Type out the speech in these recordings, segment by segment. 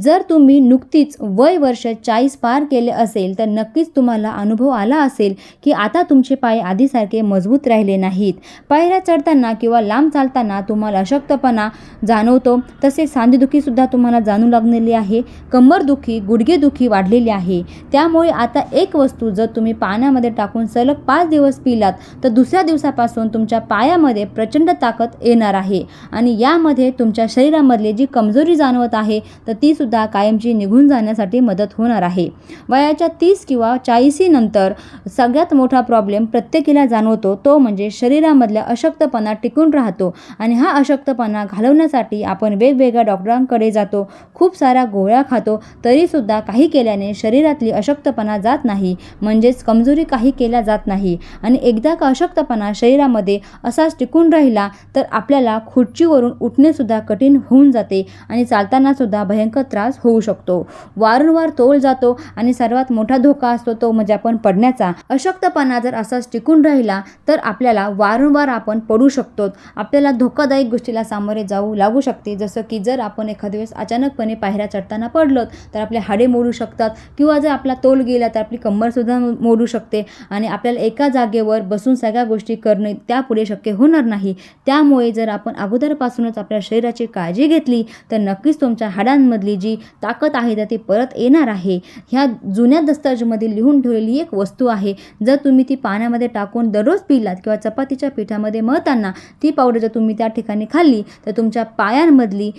जर तुम्ही नुकतीच वय वर्ष चाळीस पार केले असेल तर नक्कीच तुम्हाला अनुभव आला असेल की आता तुमचे पाय आधीसारखे मजबूत राहिले नाहीत. पायऱ्या चढताना किंवा लांब चालताना तुम्हाला अशक्तपणा जाणवतो. तसेच सांधेदुखीसुद्धा तुम्हाला जाणू लागलेली आहे. कंबरदुखी गुडघेदुखी वाढलेली आहे. त्यामुळे आता एक वस्तू जर तुम्ही पाण्यामध्ये टाकून सलग पाच दिवस पिलात तर दुसऱ्या दिवसापासून तुमच्या पायामध्ये प्रचंड ताकद येणार आहे. आणि यामध्ये तुमच्या शरीरामधली जी कमजोरी जाणवत आहे तर ती सुद्धा कायमची निघून जाण्यासाठी मदत होणार आहे. वयाच्या तीस किंवा चाळीसीनंतर सगळ्यात मोठा प्रॉब्लेम प्रत्येकीला जाणवतो. तो म्हणजे शरीरामधल्या अशक्तपणा टिकून राहतो आणि हा अशक्तपणा घालवण्यासाठी आपण वेगवेगळ्या डॉक्टरांकडे जातो. खूप साऱ्या गोळ्या खातो. तरीसुद्धा काही केल्याने शरीरातली अशक्तपणा जात नाही. म्हणजेच कमजोरी काही केल्या जात नाही. आणि एकदा का अशक्तपणा शरीरामध्ये असाच टिकून राहिला तर आपल्याला खुर्चीवरून उठणेसुद्धा कठीण होऊन जाते आणि चालतानासुद्धा भयंकर भयंकर त्रास होऊ शकतो. वारंवार तोल जातो आणि सर्वात मोठा धोका असतो तो म्हणजे आपण पडण्याचा. अशक्तपणा जर असाच टिकून राहिला तर आपल्याला वारंवार आपण पडू शकतो. आपल्याला धोकादायक गोष्टीला सामोरे जाऊ लागू शकते. जसं की जर आपण एखाद्या वेळेस अचानकपणे पायऱ्या चढताना पडलो तर आपले हाडे मोडू शकतात. किंवा जर आपला तोल गेला तर आपली कंबरसुद्धा मोडू शकते. आणि आपल्याला एका जागेवर बसून सगळ्या गोष्टी करणे त्यापुढे शक्य होणार नाही. त्यामुळे जर आपण अगोदरपासूनच आपल्या शरीराची काळजी घेतली तर नक्कीच तुमच्या हाडांमधली जी ताकद आहे तर ती परत येणार आहे. ह्या जुन्या दस्तावेजमध्ये लिहून ठेवलेली एक वस्तू आहे. जर तुम्ही ती पाण्यामध्ये टाकून दररोज पिलात किंवा चपातीच्या पिठामध्ये मळताना ती पावडर जर तुम्ही त्या ठिकाणी खाल्ली तर तुमच्या पायांमधली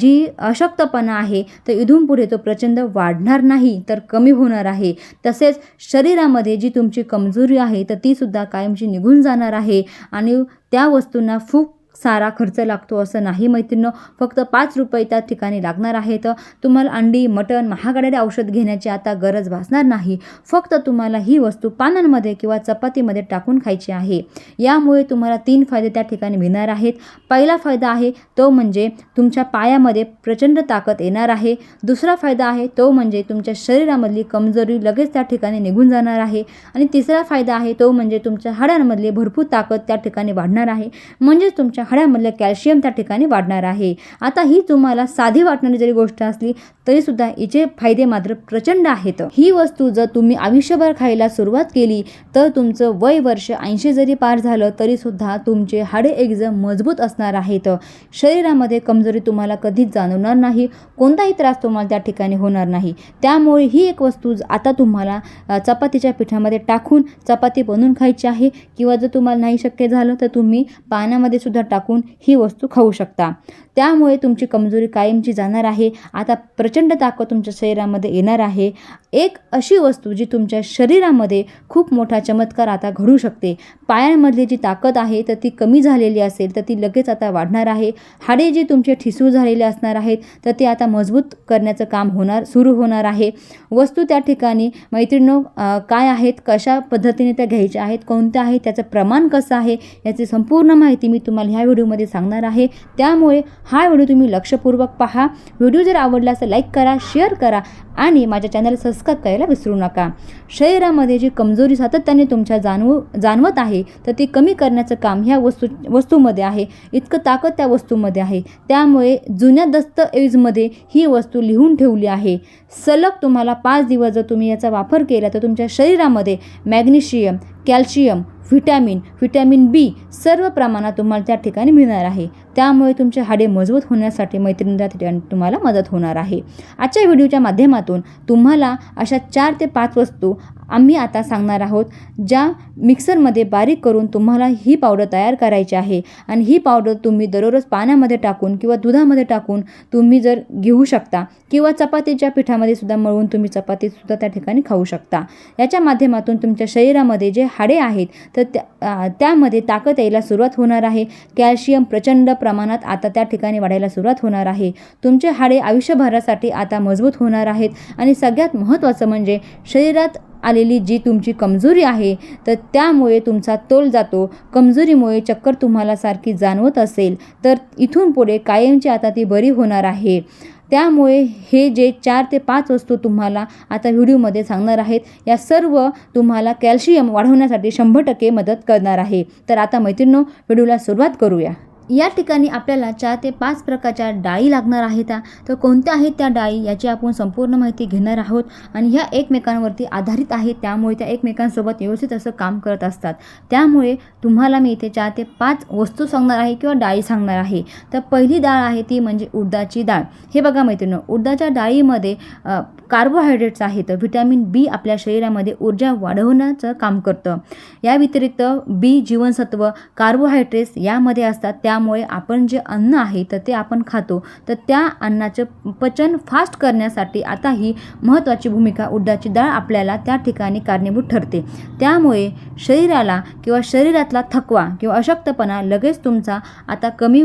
जी अशक्तपणा आहे तर इथून पुढे तो प्रचंड वाढणार नाही तर कमी होणार आहे. तसेच शरीरामध्ये जी तुमची कमजोरी आहे तर तीसुद्धा कायमची निघून जाणार आहे. आणि त्या वस्तूंना खूप सारा खर्च लागतो असं नाही मैत्रिणं फक्त पाच रुपये त्या ठिकाणी लागणार आहेत. तुम्हाला अंडी मटण महागड्याने औषध घेण्याची आता गरज भासणार नाही. फक्त तुम्हाला ही वस्तू पानांमध्ये किंवा चपातीमध्ये टाकून खायची आहे. यामुळे तुम्हाला तीन फायदे त्या ठिकाणी मिळणार आहेत. पहिला फायदा आहे तो म्हणजे तुमच्या पायामध्ये प्रचंड ताकद येणार आहे. दुसरा फायदा आहे तो म्हणजे तुमच्या शरीरामधली कमजोरी लगेच त्या ठिकाणी निघून जाणार आहे. आणि तिसरा फायदा आहे तो म्हणजे तुमच्या हाडांमधली भरपूर ताकद त्या ठिकाणी वाढणार आहे. म्हणजेच तुमच्या हाडांमधलं कॅल्शियम त्या ठिकाणी वाढणार आहे. आता ही तुम्हाला साधी वाटणारी जरी गोष्ट असली तरीसुद्धा हिचे फायदे मात्र प्रचंड आहेत. ही वस्तू जर तुम्ही आयुष्यभर खायला सुरुवात केली तर तुमचं वय वर्ष ऐंशी जरी पार झालं तरीसुद्धा तुमचे हाडे एकदम मजबूत असणार आहेत. शरीरामध्ये कमजोरी तुम्हाला कधीच जाणवणार नाही कोणताही त्रास तुम्हाला त्या ठिकाणी होणार नाही. त्यामुळे ही एक वस्तू आता तुम्हाला चपातीच्या पिठामध्ये टाकून चपाती बनवून खायची आहे किंवा जर तुम्हाला नाही शक्य झालं तर तुम्ही पाण्यामध्ये सुद्धा टाकून ही वस्तू खाऊ शकता. त्यामुळे तुमची कमजोरी कायमची जाणार आहे. आता प्रचंड ताकद तुमच्या शरीरामध्ये येणार आहे. एक अशी वस्तू जी तुमच्या शरीरामध्ये खूप मोठा चमत्कार आता घडू शकते. पायांमधली जी ताकद आहे तर ती कमी झालेली असेल तर ती लगेच आता वाढणार आहे. हाडे जे तुमचे ठिसूळ झालेले असणार आहेत तर ते आता मजबूत करण्याचं काम होणार सुरू होणार आहे. वस्तू त्या ठिकाणी मैत्रिणो काय आहेत कशा पद्धतीने त्या घ्यायच्या आहेत कोणत्या आहेत त्याचं प्रमाण कसं आहे याची संपूर्ण माहिती मी तुम्हाला ह्या व्हिडिओमध्ये सांगणार आहे. त्यामुळे हा व्हिडिओ तुम्ही लक्षपूर्वक पहा. व्हिडिओ जर आवडला तर लाईक करा शेअर करा आणि माझ्या चॅनल सबस्क्राईब करायला विसरू नका. शरीरामध्ये जी कमजोरी सातत्याने तुमच्या जाणवू जाणवत आहे तर ती कमी करण्याचं काम ह्या वस्तू वस्तूमध्ये आहे. इतकं ताकद त्या वस्तूमध्ये आहे. त्यामुळे जुन्या दस्तऐवजमध्ये ही वस्तू लिहून ठेवली आहे. सलग तुम्हाला पाच दिवस जर तुम्ही याचा वापर केला तर तुमच्या शरीरामध्ये magnesium calcium vitamin vitamin B सर्व प्रमाणात तुम्हाला त्या ठिकाणी मिळणार आहे. त्यामुळे तुमचे हाडे मजबूत होण्यासाठी मैत्रिणी ठिकाणी तुम्हाला मदत होणार आहे. आजच्या व्हिडिओच्या माध्यमातून तुम्हाला अशा चार ते पाच वस्तू आम्ही आता सांगणार आहोत ज्या मिक्सरमध्ये बारीक करून तुम्हाला ही पावडर तयार करायची आहे. आणि ही पावडर तुम्ही दररोज पाण्यामध्ये टाकून किंवा दुधामध्ये टाकून तुम्ही जर घेऊ शकता किंवा चपातीच्या पिठामध्ये सुद्धा मळून तुम्ही चपातीसुद्धा त्या ठिकाणी खाऊ शकता. याच्या माध्यमातून तुमच्या शरीरामध्ये जे हाडे आहेत तर त्या त्यामध्ये ताकद यायला सुरुवात होणार आहे. कॅल्शियम प्रचंड प्रमाणात आता त्या ठिकाणी वाढायला सुरुवात होणार आहे. तुमचे हाडे आयुष्यभरासाठी आता मजबूत होणार आहेत. आणि सगळ्यात महत्त्वाचं म्हणजे शरीरात आलेली जी तुमची कमजोरी आहे तर त्यामुळे तुमचा तोल जातो. कमजोरीमुळे चक्कर तुम्हाला सारखी जाणवत असेल तर इथून पुढे कायमची आता ती बरी होणार आहे. त्यामुळे हे जे चार ते पाच वस्तू तुम्हाला आता व्हिडिओमध्ये सांगणार आहेत या सर्व तुम्हाला कॅल्शियम वाढवण्यासाठी शंभर टक्के मदत करणार आहे. तर आता मैत्रिणींनो व्हिडिओला सुरुवात करूया. या ठिकाणी आपल्याला चार ते पाच प्रकारच्या डाळी लागणार आहेत. तर कोणत्या आहेत त्या डाळी याची आपण संपूर्ण माहिती घेणार आहोत आणि ह्या एकमेकांवरती आधारित आहेत. त्यामुळे त्या एकमेकांसोबत व्यवस्थित असं काम करत असतात. त्यामुळे तुम्हाला मी इथे चार ते पाच वस्तू सांगणार आहे किंवा डाळी सांगणार आहे. तर पहिली डाळ आहे ती म्हणजे उडदाची डाळ. हे बघा मैत्रिणी उडदाच्या डाळीमध्ये कार्बोहायड्रेट्स आहेत. व्हिटॅमिन बी आपल्या शरीरामध्ये ऊर्जा वाढवण्याचं काम करतं. या व्यतिरिक्त बी जीवनसत्व कार्बोहायड्रेट्स यामध्ये असतात. त्यामुळे आपण जे अन्न आहे तर ते आपण खातो. तर त्या अन्नाचं पचन फास्ट करण्यासाठी आता ही महत्त्वाची भूमिका उडदाची डाळ आपल्याला त्या ठिकाणी कारणीभूत ठरते. त्यामुळे शरीराला किंवा शरीरातला थकवा किंवा अशक्तपणा लगेच तुमचा आता कमी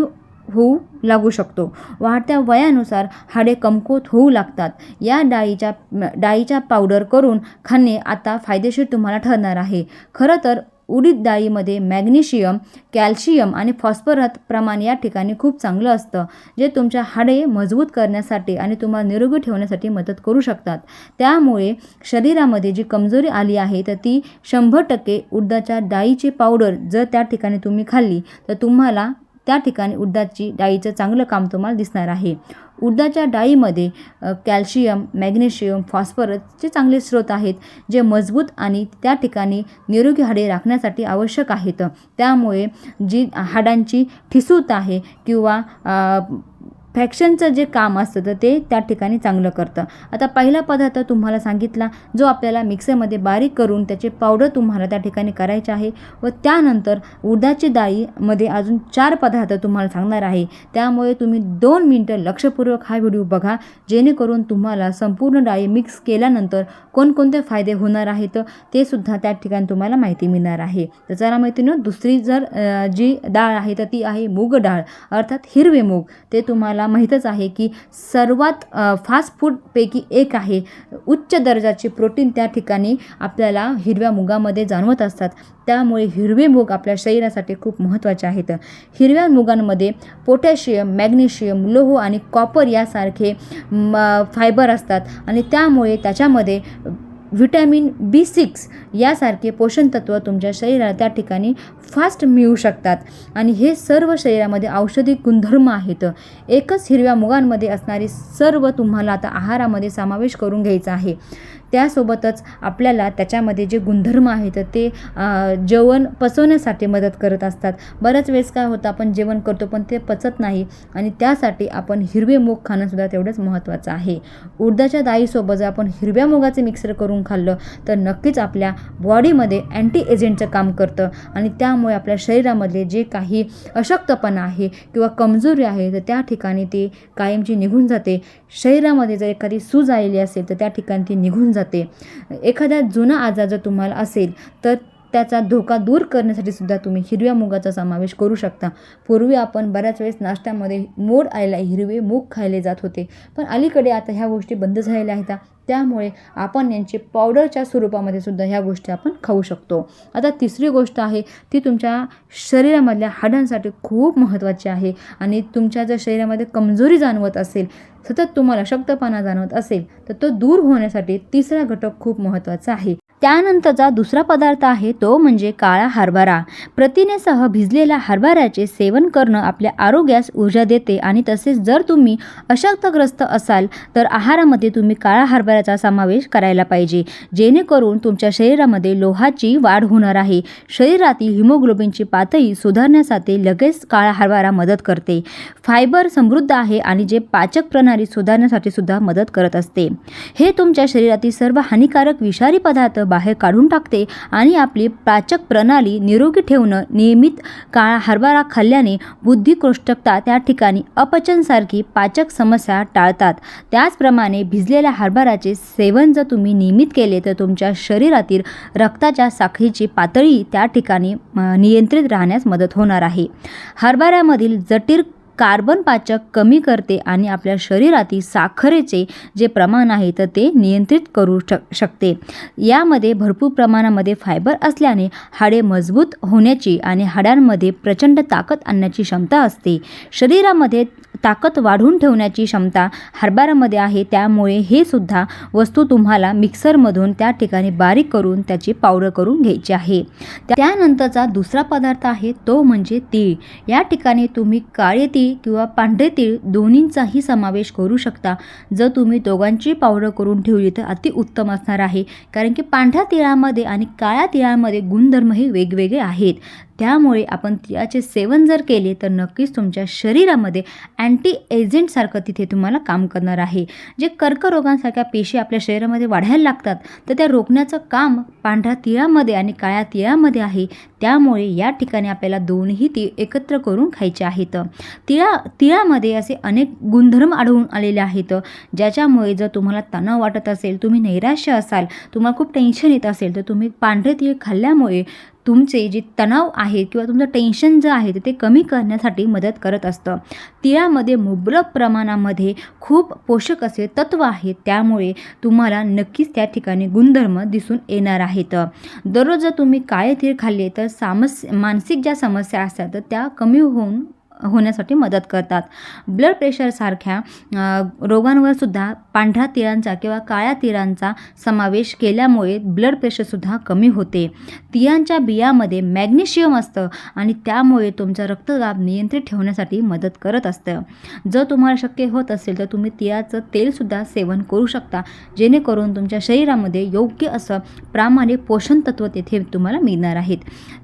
होऊ लागू शकतो. वाढत्या वयानुसार हाडे कमकुवत होऊ लागतात. या डाळीच्या डाळीच्या पावडर करून खाणे आता फायदेशीर तुम्हाला ठरणार आहे. खरं तर उडीद डाळीमध्ये मॅग्नेशियम कॅल्शियम आणि फॉस्फरस प्रमाण या ठिकाणी खूप चांगलं असतं जे तुमच्या हाडे मजबूत करण्यासाठी आणि तुम्हाला निरोगी ठेवण्यासाठी मदत करू शकतात. त्यामुळे शरीरामध्ये जी कमजोरी आली आहे तर ती शंभर टक्के उडदाच्या डाळीची पावडर जर त्या ठिकाणी तुम्ही खाल्ली तर तुम्हाला त्या ठिकाणी उडदाची डाळीचं चांगलं काम तुम्हाला दिसणार आहे. उडदाच्या डाळीमध्ये कॅल्शियम मॅग्नेशियम फॉस्फरसचे चांगले स्रोत आहेत जे मजबूत आणि त्या ठिकाणी निरोगी हाडे राखण्यासाठी आवश्यक आहेत. त्यामुळे जी हाडांची ठिसूत आहे किंवा फॅक्शनचं जे काम असतं तर ते त्या ठिकाणी चांगलं करतं. आता पहिला पदार्थ तुम्हाला सांगितला जो आपल्याला मिक्सरमध्ये बारीक करून त्याचे पावडर तुम्हाला त्या ठिकाणी करायचे आहे. व त्यानंतर उडदाची डाळीमध्ये अजून चार पदार्थ तुम्हाला सांगणार आहे. त्यामुळे तुम्ही दोन मिनटं लक्षपूर्वक हा व्हिडिओ बघा जेणेकरून तुम्हाला संपूर्ण डाळी मिक्स केल्यानंतर कोणकोणते फायदे होणार आहेत ते सुद्धा त्या ठिकाणी तुम्हाला माहिती मिळणार आहे. तर चला मैत्रिणी दुसरी जर जी डाळ आहे तर ती आहे मूग डाळ अर्थात हिरवे मूग. ते तुम्हाला माहीतच आहे की सर्वात फास्ट फूडपैकी एक आहे. उच्च दर्जाचे प्रोटीन त्या ठिकाणी आपल्याला हिरव्या मुगामध्ये जाणवत असतात. त्यामुळे हिरवे मूग आपल्या शरीरासाठी खूप महत्त्वाचे आहेत. हिरव्या मुगांमध्ये पोटॅशियम मॅग्नेशियम लोह आणि कॉपर यासारखे म, फायबर असतात आणि त्यामुळे त्याच्यामध्ये व्हिटॅमिन बी सिक्स यासारखे पोषणतत्व तुमच्या शरीराला त्या ठिकाणी फास्ट मिळू शकतात. आणि हे सर्व शरीरामध्ये औषधी गुणधर्म आहेत. एकच हिरव्या मुगांमध्ये असणारे सर्व तुम्हाला आता आहारामध्ये समावेश करून घ्यायचा आहे. त्यासोबतच आपल्याला त्याच्यामध्ये जे गुणधर्म आहेत ते जेवण पचवण्यासाठी मदत करत असतात. बऱ्याच वेळेस काय होतं आपण जेवण करतो पण ते पचत नाही. आणि त्यासाठी आपण हिरवे मूग खाणंसुद्धा तेवढंच महत्त्वाचं आहे. उडदाच्या डाळीसोबत जर आपण हिरव्या मुगाचे मिक्सर करून खाल्लं तर नक्कीच आपल्या बॉडीमध्ये अँटी एजंटचं काम करतं आणि त्यामुळे आपल्या शरीरामधले जे काही अशक्तपणा आहे किंवा कमजोरी आहे तर त्या ठिकाणी ती कायमची निघून जाते. शरीरामध्ये जर एखादी सूज आलेली असेल तर त्या ठिकाणी ती निघून जाते. एखादा जुना आजार जर तुम्हाला असेल तर त्याचा धोका दूर करण्यासाठी सुद्धा तुम्ही हिरव्या मुगाचा समावेश करू शकता. पूर्वी आपण बऱ्याच वेळेस नाश्त्यामध्ये मोड आयला हिरवे मूग खायले जात होते. पण अलीकडे आता ह्या गोष्टी बंद झालेल्या आहेत. त्यामुळे आपण यांचे पावडरच्या स्वरूपामध्ये सुद्धा ह्या गोष्टी आपण खाऊ शकतो. आता तिसरी गोष्ट आहे ती तुमच्या शरीरामधल्या हाडांसाठी खूप महत्त्वाची आहे आणि तुमच्या जर शरीरामध्ये कमजोरी जाणवत असेल सतत तुम्हाला शक्तपणा जाणवत असेल तर तो दूर होण्यासाठी तिसरा घटक खूप महत्त्वाचा आहे. त्यानंतरचा दुसरा पदार्थ आहे तो म्हणजे काळा हरभरा. प्रथिनेसह भिजलेल्या हरभऱ्याचे सेवन करणं आपल्या आरोग्यास ऊर्जा देते आणि तसेच जर तुम्ही अशक्तग्रस्त असाल तर आहारामध्ये तुम्ही काळा हरभऱ्याचा समावेश करायला पाहिजे. जेणेकरून तुमच्या शरीरामध्ये लोहाची वाढ होणार आहे. शरीरातील हिमोग्लोबिनची पातळी सुधारण्यासाठी लगेच काळा हरभरा मदत करते. फायबर समृद्ध आहे आणि जे पाचक प्रणाली सुधारण्यासाठी सुद्धा मदत करत असते. हे तुमच्या शरीरातील सर्व हानिकारक विषारी पदार्थ बाहेर काढून टाकते आणि आपली पाचक प्रणाली निरोगी ठेवणं नियमित काळा हरभरा खाल्ल्याने बुद्धिकोष्टकता त्या ठिकाणी अपचनसारखी पाचक समस्या टाळतात. त्याचप्रमाणे भिजलेल्या हरभऱ्याचे सेवन जर तुम्ही नियमित केले तर तुमच्या शरीरातील रक्ताच्या साखळीची पातळी त्या ठिकाणी नियंत्रित राहण्यास मदत होणार आहे. हरभऱ्यामधील जटीर कार्बन पाचक कमी करते आणि आपल्या शरीरातील साखरेचे जे प्रमाण आहे तर ते नियंत्रित करू शक शकते. यामध्ये भरपूर प्रमाणामध्ये फायबर असल्याने हाडे मजबूत होण्याची आणि हाडांमध्ये प्रचंड ताकद आणण्याची क्षमता असते. शरीरामध्ये ताकद वाढवून ठेवण्याची क्षमता हरभऱ्यामध्ये आहे त्यामुळे हे सुद्धा वस्तू तुम्हाला मिक्सरमधून त्या ठिकाणी बारीक करून त्याची पावडर करून घ्यायची आहे. त्यानंतरचा दुसरा पदार्थ आहे तो म्हणजे तीळ. या ठिकाणी तुम्ही काळे तीळ किंवा पांढरे तीळ दोन्हींचाही समावेश करू शकता. जर तुम्ही दोघांची पावडर करून ठेवली तर अति उत्तम असणार आहे कारण की पांढऱ्या तिळामध्ये आणि काळ्या तिळामध्ये गुणधर्म हे वेगवेगळे आहेत. त्यामुळे आपण तिळाचे सेवन जर केले तर नक्कीच तुमच्या शरीरामध्ये अँटी एजंटसारखं तिथे तुम्हाला काम करणार आहे. जे कर्करोगांसारख्या पेशी आपल्या शरीरामध्ये वाढायला लागतात तर त्या रोखण्याचं काम पांढऱ्या तिळामध्ये आणि काळ्या तिळामध्ये आहे. त्यामुळे या ठिकाणी आपल्याला दोन्ही तीळ एकत्र करून खायचे आहेत. तिळा तिळामध्ये असे अनेक गुणधर्म आढळून आलेले आहेत ज्याच्यामुळे जर तुम्हाला तणाव वाटत असेल तुम्ही नैराश्य असाल तुम्हाला खूप टेन्शन येत असेल तर तुम्ही पांढरे तीळ खाल्ल्यामुळे तुमचे जे तणाव आहे किंवा तुमचं टेन्शन जे आहे ते कमी करण्यासाठी मदत करत असतं. तिळामध्ये मुबलक प्रमाणामध्ये खूप पोषक असे तत्व आहेत त्यामुळे तुम्हाला नक्कीच त्या ठिकाणी गुणधर्म दिसून येणार आहेत. दररोज जर तुम्ही काळे तीळ खाल्ले तर सामस मानसिक ज्या समस्या असतात तर त्या कमी होऊन होण्यासाठी मदत करतात. ब्लड प्रेशरसारख्या रोगांवर सुद्धा पांढऱ्या तिळांचा किंवा काळ्या तिळांचा समावेश केल्यामुळे ब्लड प्रेशरसुद्धा कमी होते. तिळांच्या बियामध्ये मॅग्नेशियम असतं आणि त्यामुळे तुमचा रक्तदाब नियंत्रित ठेवण्यासाठी मदत करत असतं. जर तुम्हाला शक्य होत असेल तर तुम्ही तिळाचं तेलसुद्धा सेवन करू शकता. जेणेकरून तुमच्या शरीरामध्ये योग्य असं प्रामाणिक पोषण तत्व तेथे तुम्हाला मिळणार आहेत.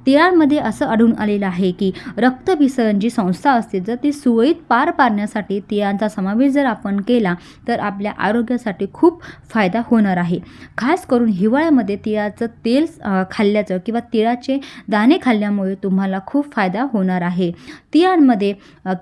तिळांमध्ये असं आढळून आलेलं आहे की रक्तभिसरण जी संस्था असते. जर ती सुरळीत पार पाडण्यासाठी तिळांचा समावेश जर आपण केला तर आपल्या आरोग्यासाठी खूप फायदा होणार आहे. खास करून हिवाळ्यामध्ये तिळाचं तेल खाल्ल्याचं किंवा तिळाचे दाणे खाल्ल्यामुळे तुम्हाला खूप फायदा होणार आहे. तिळांमध्ये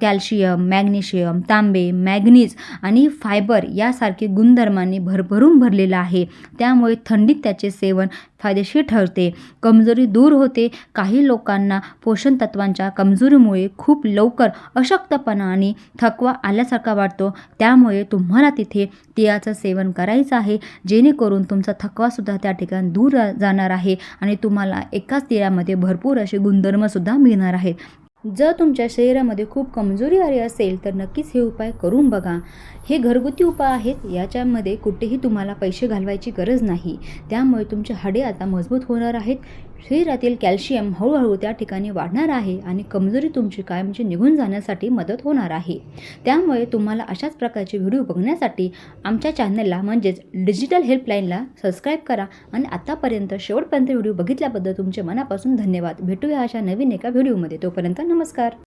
कॅल्शियम मॅग्नेशियम तांबे मॅग्नीज आणि फायबर यासारखे गुणधर्मांनी भरभरून भरलेलं आहे. त्यामुळे थंडीत त्याचे सेवन फायदेशीर ठरते. कमजोरी दूर होते. काही लोकांना पोषण तत्वांच्या कमजोरीमुळे खूप लवकर अशक्तपणा आणि थकवा आल्यासारखा वाटतो. त्यामुळे तुम्हाला तिथे तिळाचं सेवन करायचं आहे. जेणेकरून तुमचा थकवासुद्धा त्या ठिकाणी दूर जाणार आहे आणि तुम्हाला एकाच तिळामध्ये भरपूर असे गुणधर्मसुद्धा मिळणार आहेत. जर तुमच्या शरीरामध्ये खूप कमजोरी आली असेल तर नक्कीच हे उपाय करून बघा. हे घरगुती उपाय आहेत याच्यामध्ये कुठेही तुम्हाला पैसे घालवायची गरज नाही. त्यामुळे तुमचे हाडे आता मजबूत होणार आहेत. शरीरातील कॅल्शियम हळूहळू त्या ठिकाणी वाढणार आहे आणि कमजोरी तुमची कायमची म्हणजे निघून जाण्यासाठी मदत होणार आहे. त्यामुळे तुम्हाला अशाच प्रकारचे व्हिडिओ बघण्यासाठी आमच्या चॅनलला म्हणजेच डिजिटल हेल्पलाईनला सबस्क्राईब करा आणि आत्तापर्यंत शेवटपर्यंत व्हिडिओ बघितल्याबद्दल तुमचे मनापासून धन्यवाद. भेटूया अशा नवीन एका व्हिडिओमध्ये. तोपर्यंत नमस्कार.